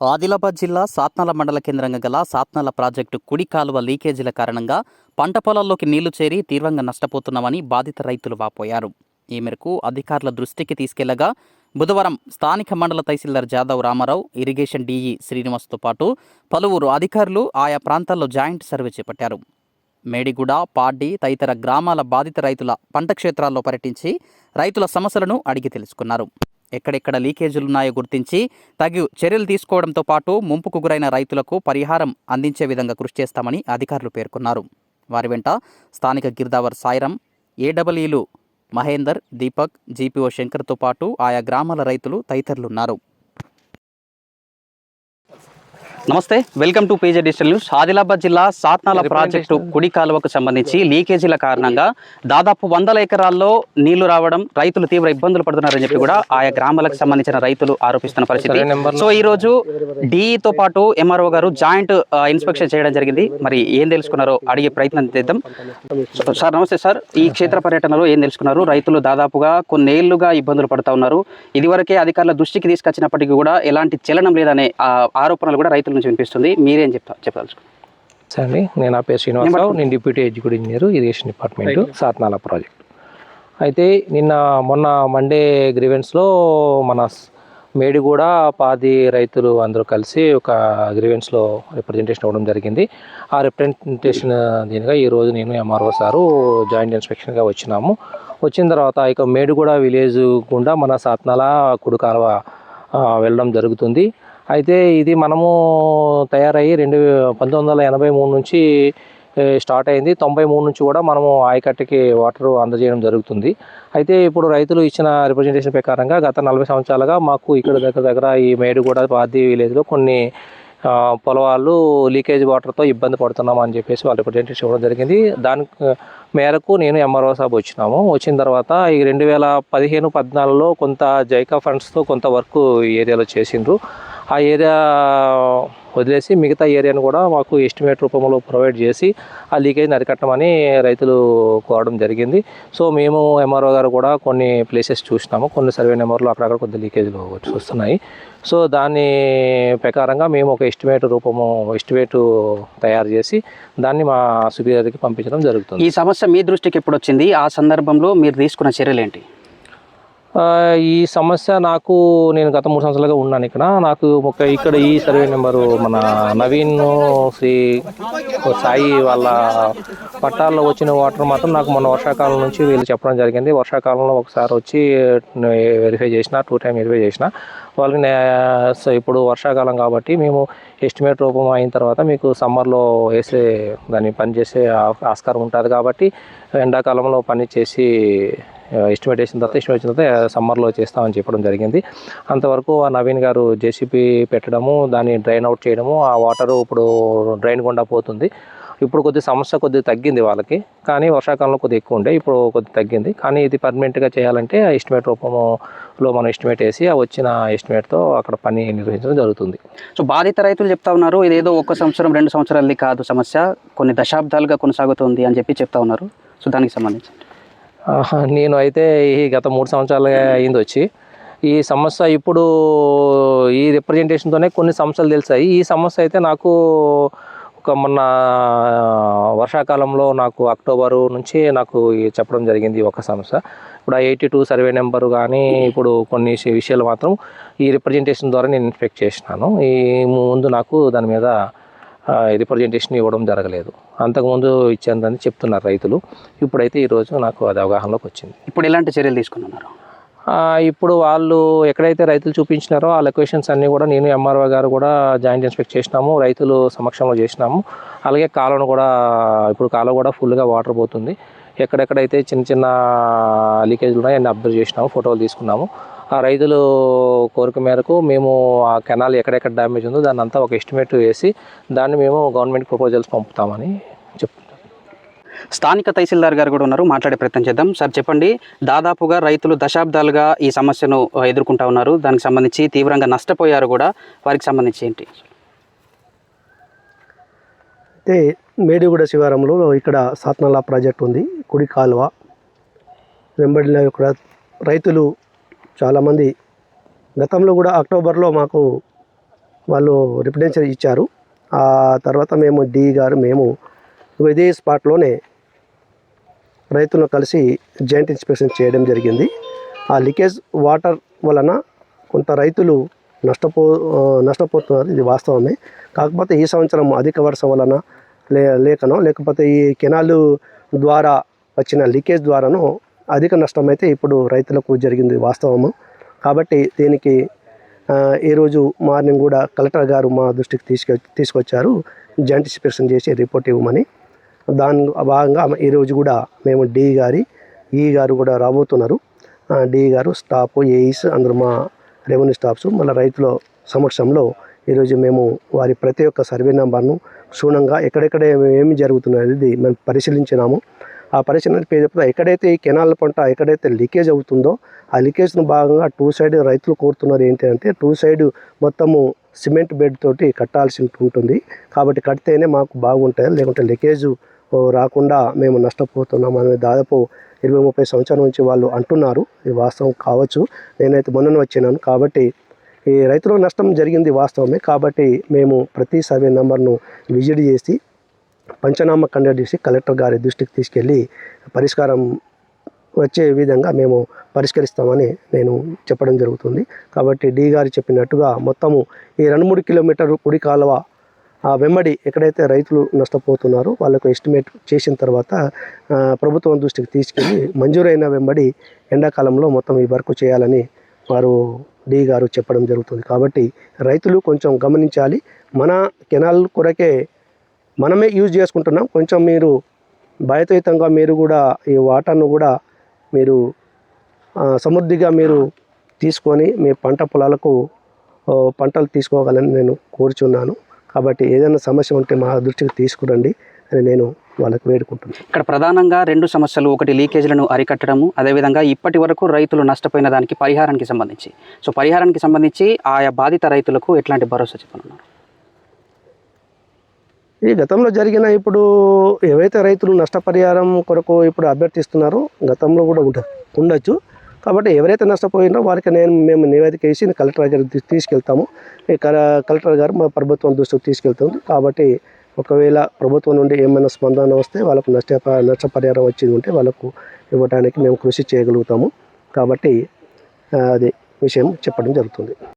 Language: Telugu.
ఆదిలాబాద్ జిల్లా సాత్నాల మండల కేంద్రంగా గల సాత్నాల ప్రాజెక్టు కుడి కాలువ లీకేజీల కారణంగా పంట పొలాల్లోకి నీళ్ళు చేరి తీవ్రంగా నష్టపోతున్నామని బాధిత రైతులు వాపోయారు. ఈ మేరకు అధికారుల దృష్టికి తీసుకెళ్ళగా బుధవారం స్థానిక మండల తహసీల్దార్ జాదవ్ రామారావు ఇరిగేషన్ డీఈ శ్రీనివాస్తో పాటు పలువురు అధికారులు ఆయా ప్రాంతాల్లో జాయింట్ సర్వే చేపట్టారు. మేడిగూడ పాడ్డి తదితర గ్రామాల బాధిత రైతుల పంట క్షేత్రాల్లో పర్యటించి రైతుల సమస్యలను అడిగి తెలుసుకున్నారు. ఎక్కడెక్కడ లీకేజీలు ఉన్నాయో గుర్తించి తగు చర్యలు తీసుకోవడంతో పాటు ముంపుకు గురైన రైతులకు పరిహారం అందించే విధంగా కృషి చేస్తామని అధికారులు పేర్కొన్నారు. వారి వెంట స్థానిక గిర్దావర్ సాయిరం ఏడబ్ల్యూలు మహేందర్ దీపక్ జీపీఓ శంకర్తో పాటు ఆయా గ్రామాల రైతులు తదితరులున్నారు. నమస్తే welcome to page digital news. Adilabad జిల్లా సాత్నాల ప్రాజెక్టు కుడి కాలువకు సంబంధించి లీకేజీల కారణంగా దాదాపు వందల ఎకరాల్లో నీళ్ళు రావడం రైతులు తీవ్ర ఇబ్బందులు పడుతున్నారని చెప్పి కూడా ఆయా గ్రామాలకు సంబంధించిన రైతులు ఆరోపిస్తున్న పరిస్థితి. సో ఈ రోజు డిఈతో పాటు ఎంఆర్ఓ గారు జాయింట్ ఇన్స్పెక్షన్ చేయడం జరిగింది. మరి ఏం తెలుసుకున్నారో అడిగే ప్రయత్నం చేద్దాం. సార్ నమస్తే సార్. ఈ క్షేత్ర పర్యటనలో ఏం తెలుసుకున్నారు? రైతులు దాదాపుగా కొన్నేళ్ళుగా ఇబ్బందులు పడుతూ ఉన్నారు. ఇదివరకే అధికారుల దృష్టికి తీసుకొచ్చినప్పటికీ కూడా ఎలాంటి చలనం లేదనే ఆరోపణలు కూడా రైతుల నుంచి వినిపిస్తుంది. మీరేం చెప్తా చెప్పదలుచుకున్నారు? సరే అండి నేను నా పేరు శ్రీనివాసరావు నేను deputy executive engineer irrigation department Sathnala project. అయితే నిన్న మొన్న మండే గ్రీవెన్స్లో మన మేడిగూడ పాది రైతులు అందరూ కలిసి ఒక గ్రీవెన్స్లో రిప్రజెంటేషన్ ఇవ్వడం జరిగింది. ఆ రిప్రజెంటేషన్ దీనిగా ఈరోజు నేను ఎంఆర్ఓ సారు జాయింట్ ఇన్స్పెక్షన్గా వచ్చినాము. వచ్చిన తర్వాత ఇక మేడిగూడ విలేజ్ గుండా మన సాత్నాల కుడి కాలువ ఆ, వెళ్ళడం జరుగుతుంది. అయితే ఇది మనము తయారయ్యి రెండు పంతొమ్మిది వందల ఎనభై మూడు నుంచి స్టార్ట్ అయింది. తొంభై మూడు నుంచి కూడా మనము ఆయకట్టుకి వాటర్ అందజేయడం జరుగుతుంది. అయితే ఇప్పుడు రైతులు ఇచ్చిన రిప్రజెంటేషన్ ప్రకారంగా గత నలభై సంవత్సరాలుగా మాకు ఇక్కడ దగ్గర దగ్గర ఈ మేడుగూడ పాది విలేజ్లో కొన్ని పొలవాళ్ళు లీకేజ్ వాటర్తో ఇబ్బంది పడుతున్నాం అని చెప్పేసి వాళ్ళు రిప్రజెంటేషన్ ఇవ్వడం జరిగింది. దాని మేరకు నేను ఎంఆర్ఓ సాబ్ వచ్చినాము. వచ్చిన తర్వాత ఈ రెండు వేల పదిహేను పద్నాలుగులో కొంత జైకా ఫండ్స్తో కొంత వర్క్ ఏరియాలో చేసిండ్రు. ఆ ఏరియా వదిలేసి మిగతా ఏరియాను కూడా మాకు ఎస్టిమేట్ రూపంలో ప్రొవైడ్ చేసి ఆ లీకేజ్ని అరికట్టమని రైతులు కోరడం జరిగింది. సో మేము ఎంఆర్ఓ గారు కూడా కొన్ని ప్లేసెస్ చూసినాము. కొన్ని సర్వే నెంబర్లు అక్కడక్కడ కొద్ది లీకేజ్లు చూస్తున్నాయి వస్తున్నాయి. సో దాని ప్రకారంగా మేము ఒక ఎస్టిమేట్ రూపము ఎస్టిమేట్ తయారు చేసి దాన్ని మా సుపీరియర్కి పంపించడం జరుగుతుంది. ఈ సమస్య మీ దృష్టికి ఎప్పుడు వచ్చింది? ఆ సందర్భంలో మీరు తీసుకున్న చర్యలు ఏంటి? ఈ సమస్య నాకు నేను గత మూడు సంవత్సరాలుగా ఉన్నాను ఇక్కడ. నాకు ఒక ఇక్కడ ఈ సర్వే నెంబరు మన నవీన్ శ్రీ సాయి వాళ్ళ పట్టాల్లో వచ్చిన వాటర్ మాత్రం నాకు మొన్న వర్షాకాలం నుంచి వీళ్ళు చెప్పడం జరిగింది. వర్షాకాలంలో ఒకసారి వచ్చి వెరిఫై చేసిన టూ టైం వెరిఫై చేసిన వాళ్ళకి నే- ఇప్పుడు వర్షాకాలం కాబట్టి మేము ఎస్టిమేట్ రూపం అయిన తర్వాత మీకు సమ్మర్లో వేసే దాన్ని పని చేసే ఆస్కారం ఉంటుంది కాబట్టి ఎండాకాలంలో పని చేసి ఎస్టిమేట్ వేసిన తర్వాత ఎస్టిమేట్ వచ్చిన తర్వాత సమ్మర్లో చేస్తామని చెప్పడం జరిగింది. అంతవరకు ఆ నవీన్ గారు జేసీపీ పెట్టడము దాన్ని డ్రైన్ అవుట్ చేయడము ఆ వాటర్ ఇప్పుడు డ్రైన్ గుండా పోతుంది. ఇప్పుడు కొద్ది సమస్య కొద్దిగా తగ్గింది వాళ్ళకి కానీ వర్షాకాలంలో కొద్దిగా ఎక్కువ ఉండే ఇప్పుడు కొద్దిగా తగ్గింది. కానీ ఇది పర్మనెంట్గా చేయాలంటే ఆ ఎస్టిమేట్ రూపంలో మనం ఎస్టిమేట్ వేసి ఆ వచ్చిన ఎస్టిమేట్తో అక్కడ పని నిర్వహించడం జరుగుతుంది. సో బాధిత రైతులు చెప్తా ఉన్నారు ఇదేదో ఒక్క సంవత్సరం రెండు సంవత్సరాలది కాదు సమస్య. కొన్ని దశాబ్దాలుగా కొనసాగుతుంది అని చెప్పి చెప్తా ఉన్నారు. సో దానికి సంబంధించి. నేను అయితే ఈ గత మూడు సంవత్సరాలుగా అయింది వచ్చి. ఈ సమస్య ఇప్పుడు ఈ రిప్రజెంటేషన్తోనే కొన్ని సమస్యలు తెలిసాయి. ఈ సమస్య అయితే నాకు ఒక మొన్న వర్షాకాలంలో నాకు అక్టోబరు నుంచి నాకు చెప్పడం జరిగింది ఒక సమస్య. ఇప్పుడు ఆ ఎయిటీ టూ సర్వే నెంబర్ కానీ ఇప్పుడు కొన్ని విషయాలు మాత్రం ఈ రిప్రజెంటేషన్ ద్వారా నేను ఇన్స్పెక్ట్ చేసినాను. ఈ ముందు నాకు దాని మీద రిప్రజెంటేషన్ ఇవ్వడం జరగలేదు. అంతకుముందు ఇచ్చేందని చెప్తున్నారు రైతులు. ఇప్పుడైతే ఈరోజు నాకు అది అవగాహనలోకి వచ్చింది. ఇప్పుడు ఎలాంటి చర్యలు తీసుకున్నారు? ఇప్పుడు వాళ్ళు ఎక్కడైతే రైతులు చూపించినారో ఆ లొకేషన్స్ అన్నీ కూడా నేను ఎంఆర్ఓ గారు కూడా జాయింట్ ఇన్స్పెక్ట్ చేసినాము రైతులు సమక్షంలో చేసినాము. అలాగే కాలువను కూడా ఇప్పుడు కాలువ కూడా ఫుల్గా వాటర్ పోతుంది. ఎక్కడెక్కడైతే చిన్న చిన్న లీకేజ్లు ఉన్నాయో అన్ని అబ్జర్వ్ చేసినాము ఫోటోలు తీసుకున్నాము. ఆ రైతులు కోరిక మేరకు మేము ఆ కెనాల్ ఎక్కడెక్కడ డ్యామేజ్ ఉందో దాన్ని అంతా ఒక ఎస్టిమేట్ వేసి దాన్ని మేము గవర్నమెంట్ ప్రపోజల్స్ పంపుతామని చెప్తున్నాం స్థానిక తహసీల్దార్ గారు కూడా ఉన్నారు. మాట్లాడే ప్రయత్నం చేద్దాం. సార్ చెప్పండి. దాదాపుగా రైతులు దశాబ్దాలుగా ఈ సమస్యను ఎదుర్కొంటా ఉన్నారు. దానికి సంబంధించి తీవ్రంగా నష్టపోయారు కూడా. వారికి సంబంధించి ఏంటి? అయితే మేడిగూడ శివారంలో ఇక్కడ సాత్నాల ప్రాజెక్ట్ ఉంది. కుడి కాలువ. వెంబడిలో ఇక్కడ రైతులు చాలామంది గతంలో కూడా అక్టోబర్లో మాకు వాళ్ళు రిప్రజెంటేషన్ ఇచ్చారు. ఆ తర్వాత మేము డి గారు మేము ఇదే స్పాట్లోనే రైతులను కలిసి జాయింట్ ఇన్స్పెక్షన్ చేయడం జరిగింది. ఆ లీకేజ్ వాటర్ వలన కొంత రైతులు నష్టపో నష్టపోతున్నారు. ఇది వాస్తవమే. కాకపోతే ఈ సంవత్సరం అధిక వర్షం వలన లే లేకనో లేకపోతే ఈ కెనాలు ద్వారా వచ్చిన లీకేజ్ ద్వారానో అధిక నష్టం అయితే ఇప్పుడు రైతులకు జరిగింది వాస్తవము? కాబట్టి దీనికి ఈరోజు మార్నింగ్ కూడా కలెక్టర్ గారు మా దృష్టికి తీసుకొ తీసుకొచ్చారు. జాయింట్ ఇన్స్పెక్షన్ చేసి రిపోర్ట్ ఇవ్వమని. దాని భాగంగా ఈరోజు కూడా మేము డి గారి ఈ గారు కూడా రాబోతున్నారు. ఆ, డి గారు స్టాఫ్ ఏఈస్ అందరూ మా రెవెన్యూ స్టాఫ్స్ మళ్ళీ రైతుల సమక్షంలో ఈరోజు మేము వారి ప్రతి ఒక్క సర్వే నెంబర్ను క్షుణ్ణంగా ఎక్కడెక్కడ ఏమి జరుగుతున్నది మేము పరిశీలించినాము. ఆ పరిశీలన పేరు ఎక్కడైతే ఈ కెనాల్ పంట ఎక్కడైతే లీకేజ్ అవుతుందో ఆ లీకేజ్ను భాగంగా టూ సైడ్ రైతులు కోరుతున్నారు ఏంటి అంటే టూ సైడ్ మొత్తము సిమెంట్ బెడ్ తోటి కట్టాల్సి ఉంటుంది. కాబట్టి కడితేనే మాకు బాగుంటుంది లేకుంటే లీకేజ్ రాకుండా మేము నష్టపోతున్నాం అనేది దాదాపు ఇరవై ముప్పై సంవత్సరాల నుంచి వాళ్ళు అంటున్నారు. ఇది వాస్తవం కావచ్చు. నేనైతే మొన్న వచ్చినాను. కాబట్టి ఈ రైతులకు నష్టం జరిగింది వాస్తవమే. కాబట్టి మేము ప్రతి సర్వే నెంబర్ను విజిట్ చేసి పంచనామా కండక్ట్ చేసి కలెక్టర్ గారి దృష్టికి తీసుకెళ్ళి పరిష్కారం వచ్చే విధంగా మేము పరిష్కరిస్తామని నేను చెప్పడం జరుగుతుంది. కాబట్టి డి గారు చెప్పినట్టుగా మొత్తము ఈ రెండు మూడు కిలోమీటర్ కుడి కాలువ ఆ వెంబడి ఎక్కడైతే రైతులు నష్టపోతున్నారో వాళ్ళకు ఎస్టిమేట్ చేసిన తర్వాత ప్రభుత్వం దృష్టికి తీసుకెళ్ళి మంజూరైన వెంబడి ఎండాకాలంలో మొత్తం ఈ వర్క్ చేయాలని వారు డి గారు చెప్పడం జరుగుతుంది. కాబట్టి రైతులు కొంచెం గమనించాలి. మన కెనాల్ కొరకే మనమే యూజ్ చేసుకుంటున్నాం. కొంచెం మీరు భయతయుతంగా మీరు కూడా ఈ వాటర్ను కూడా మీరు సమృద్ధిగా మీరు తీసుకొని మీ పంట పొలాలకు పంటలు తీసుకోగలని నేను కోరుచున్నాను. కాబట్టి ఏదైనా సమస్య ఉంటే మా దృష్టికి తీసుకురండి అని నేను వాళ్ళకి వేడుకుంటున్నాను. ఇక్కడ ప్రధానంగా రెండు సమస్యలు. ఒకటి లీకేజీలను అరికట్టడము అదేవిధంగా ఇప్పటి వరకు రైతులు నష్టపోయిన దానికి పరిహారానికి సంబంధించి. సో పరిహారానికి సంబంధించి ఆయా బాధిత రైతులకు ఎట్లాంటి భరోసా చెప్పనున్నారు? ఈ గతంలో జరిగిన ఇప్పుడు ఏవైతే రైతులు నష్టపరిహారం కొరకు ఇప్పుడు అభ్యర్థిస్తున్నారో గతంలో కూడా ఉండ ఉండొచ్చు. కాబట్టి ఎవరైతే నష్టపోయినో వారికి నేను మేము నివేదిక వేసి కలెక్టర్ గారికి తీసుకెళ్తాము. ఈ కల- కలెక్టర్ గారు మా ప్రభుత్వం దృష్టికి తీసుకెళ్తుంది. కాబట్టి ఒకవేళ ప్రభుత్వం నుండి ఏమైనా స్పందన వస్తే వాళ్ళకు నష్ట నష్టపరిహారం వచ్చింది ఉంటే వాళ్ళకు ఇవ్వడానికి మేము కృషి చేయగలుగుతాము. కాబట్టి అది విషయం చెప్పడం జరుగుతుంది.